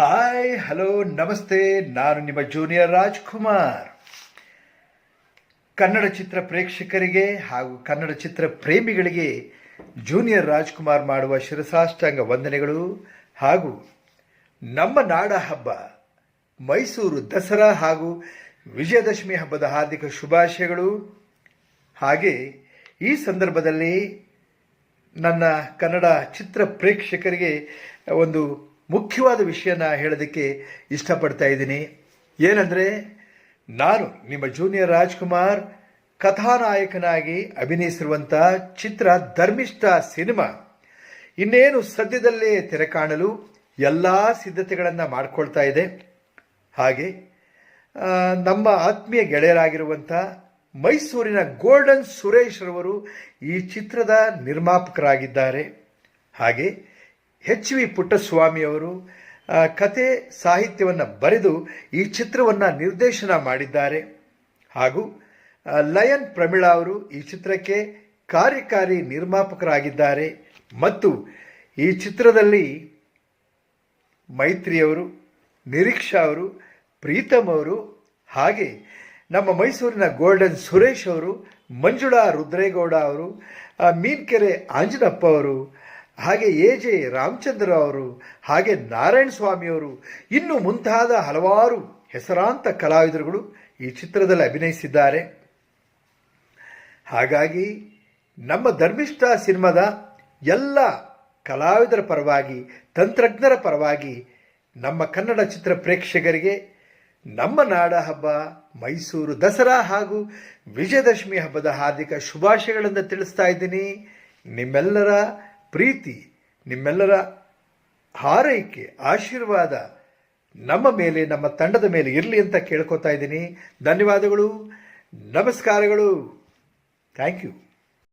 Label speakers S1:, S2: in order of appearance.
S1: Hi hello ನಮಸ್ತೆ ನಾನು ನಿಮ್ಮ ಜೂನಿಯರ್ ರಾಜ್ಕುಮಾರ್ ಕನ್ನಡ ಚಿತ್ರ ಪ್ರೇಕ್ಷಕರಿಗೆ ಹಾಗೂ ಕನ್ನಡ ಚಿತ್ರ ಪ್ರೇಮಿಗಳಿಗೆ ಜೂನಿಯರ್ ರಾಜ್ಕುಮಾರ್ ಮಾಡುವ ಶಿರಸಾಷ್ಟಾಂಗ ವಂದನೆಗಳು ಹಾಗೂ ನಮ್ಮ ನಾಡ ಹಬ್ಬ, ಮೈಸೂರು ದಸರಾ ಹಾಗೂ ವಿಜಯದಶಮಿ ಹಬ್ಬದ ಹಾರ್ದಿಕ ಶುಭಾಶಯಗಳು. ಹಾಗೆ ಈ ಸಂದರ್ಭದಲ್ಲಿ ನನ್ನ ಕನ್ನಡ ಚಿತ್ರ ಪ್ರೇಕ್ಷಕರಿಗೆ ಒಂದು ಮುಖ್ಯವಾದ ವಿಷಯನ ಹೇಳೋದಕ್ಕೆ ಇಷ್ಟಪಡ್ತಾ ಇದ್ದೀನಿ. ಏನಂದರೆ, ನಾನು ನಿಮ್ಮ ಜೂನಿಯರ್ ರಾಜ್ಕುಮಾರ್, ಕಥಾನಾಯಕನಾಗಿ ಅಭಿನಯಿಸಿರುವಂಥ ಚಿತ್ರ ಧರ್ಮಿಷ್ಠ ಸಿನಿಮಾ. ಇನ್ನೇನು ಸದ್ಯದಲ್ಲೇ ತೆರೆ ಕಾಣಲು ಎಲ್ಲ ಸಿದ್ಧತೆಗಳನ್ನು ಮಾಡಿಕೊಳ್ತಾ ಇದೆ. ಹಾಗೆ ನಮ್ಮ ಆತ್ಮೀಯ ಗೆಳೆಯರಾಗಿರುವಂಥ ಮೈಸೂರಿನ ಗೋಲ್ಡನ್ ಸುರೇಶ್ ರವರು ಈ ಚಿತ್ರದ ನಿರ್ಮಾಪಕರಾಗಿದ್ದಾರೆ. ಹಾಗೆ ಎಚ್ ವಿ ಪುಟ್ಟಸ್ವಾಮಿಯವರು ಕತೆ ಸಾಹಿತ್ಯವನ್ನು ಬರೆದು ಈ ಚಿತ್ರವನ್ನು ನಿರ್ದೇಶನ ಮಾಡಿದ್ದಾರೆ. ಹಾಗೂ ಲಯನ್ ಪ್ರಮಿಳಾ ಅವರು ಈ ಚಿತ್ರಕ್ಕೆ ಕಾರ್ಯಕಾರಿ ನಿರ್ಮಾಪಕರಾಗಿದ್ದಾರೆ. ಮತ್ತು ಈ ಚಿತ್ರದಲ್ಲಿ ಮೈತ್ರಿಯವರು, ನಿರೀಕ್ಷಾ ಅವರು, ಪ್ರೀತಮ್ ಅವರು, ಹಾಗೆ ನಮ್ಮ ಮೈಸೂರಿನ ಗೋಲ್ಡನ್ ಸುರೇಶ್ ಅವರು, ಮಂಜುಳಾ ರುದ್ರೇಗೌಡ ಅವರು ಮೀನ್ಕೆರೆ ಆಂಜನಪ್ಪ ಅವರು ಹಾಗೆ ಎ ಜೆ ರಾಮಚಂದ್ರ ಅವರು, ಹಾಗೆ ನಾರಾಯಣ ಸ್ವಾಮಿಯವರು ಇನ್ನು ಮುಂತಾದ ಹಲವಾರು ಹೆಸರಾಂತ ಕಲಾವಿದರುಗಳು ಈ ಚಿತ್ರದಲ್ಲಿ ಅಭಿನಯಿಸಿದ್ದಾರೆ. ಹಾಗಾಗಿ ನಮ್ಮ ಧರ್ಮಿಷ್ಠ ಸಿನಿಮಾದ ಎಲ್ಲ ಕಲಾವಿದರ ಪರವಾಗಿ, ತಂತ್ರಜ್ಞರ ಪರವಾಗಿ, ನಮ್ಮ ಕನ್ನಡ ಚಿತ್ರ ಪ್ರೇಕ್ಷಕರಿಗೆ ನಮ್ಮ ನಾಡ ಹಬ್ಬ, ಮೈಸೂರು ದಸರಾ ಹಾಗೂ ವಿಜಯದಶಮಿ ಹಬ್ಬದ ಹಾರ್ದಿಕ ಶುಭಾಶಯಗಳನ್ನು ತಿಳಿಸ್ತಾ ಇದ್ದೀನಿ. ನಿಮ್ಮೆಲ್ಲರ ಪ್ರೀತಿ, ನಿಮ್ಮೆಲ್ಲರ ಹಾರೈಕೆ, ಆಶೀರ್ವಾದ ನಮ್ಮ ಮೇಲೆ, ನಮ್ಮ ತಂಡದ ಮೇಲೆ ಇರಲಿ ಅಂತ ಕೇಳ್ಕೊತಾ ಇದ್ದೀನಿ. ಧನ್ಯವಾದಗಳು, ನಮಸ್ಕಾರಗಳು. Thank you